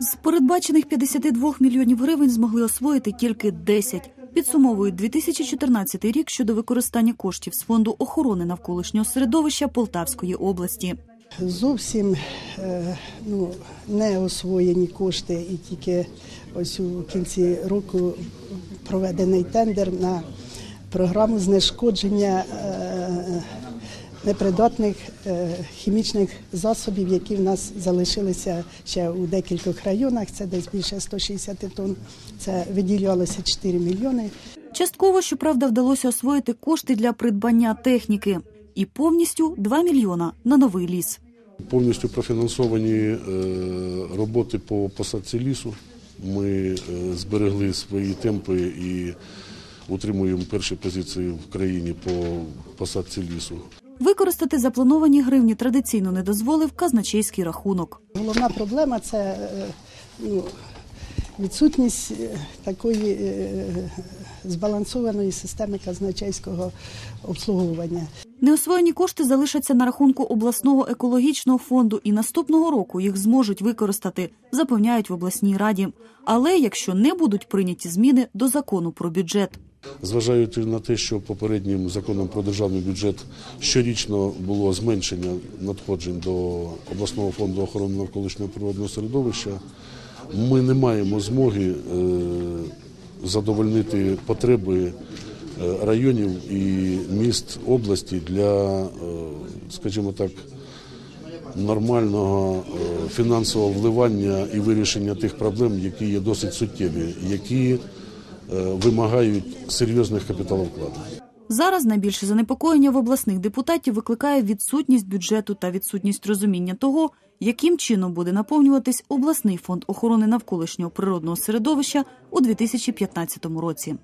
З передбачених 52 мільйонів гривень змогли освоїти тільки 10. Підсумовують 2014 рік щодо використання коштів з фонду охорони навколишнього середовища Полтавської області. Зовсім е, ну, не освоєні кошти, і тільки ось у кінці року проведений тендер на програму знешкодження е, непридатних е, хімічних засобів, які в нас залишилися ще у декількох районах. Це десь більше 160 тонн. Це виділялося 4 мільйони. Частково, щоправда, вдалося освоїти кошти для придбання техніки і повністю 2 мільйона на новий ліс. Повністю профінансовані е, роботи по посадці лісу. Ми е, зберегли свої темпи і утримуємо перші позиції в країні по посадці лісу. Використати заплановані гривні традиційно не дозволив казначейський рахунок. Головна проблема це е, ну, відсутність е, такої е, збалансованої системи казначейського обслуговування. Неосвоєні кошти залишаться на рахунку обласного екологічного фонду і наступного року їх зможуть використати, запевняють в обласній раді. Але якщо не будуть прийняті зміни до закону про бюджет. Зважаючи на те, що попереднім законом про державний бюджет щорічно було зменшення надходжень до обласного фонду охорони навколишнього природного середовища, ми не маємо змоги е, задовольнити потреби е, районів і міст області для, е, скажімо так, нормального фінансового вливання і вирішення тих проблем, які є досить суттєві, які вимагають серйозних капіталовкладень. Зараз найбільше занепокоєння в обласних депутатів викликає відсутність бюджету та відсутність розуміння того, яким чином буде наповнюватись обласний фонд охорони навколишнього природного середовища у 2015 році.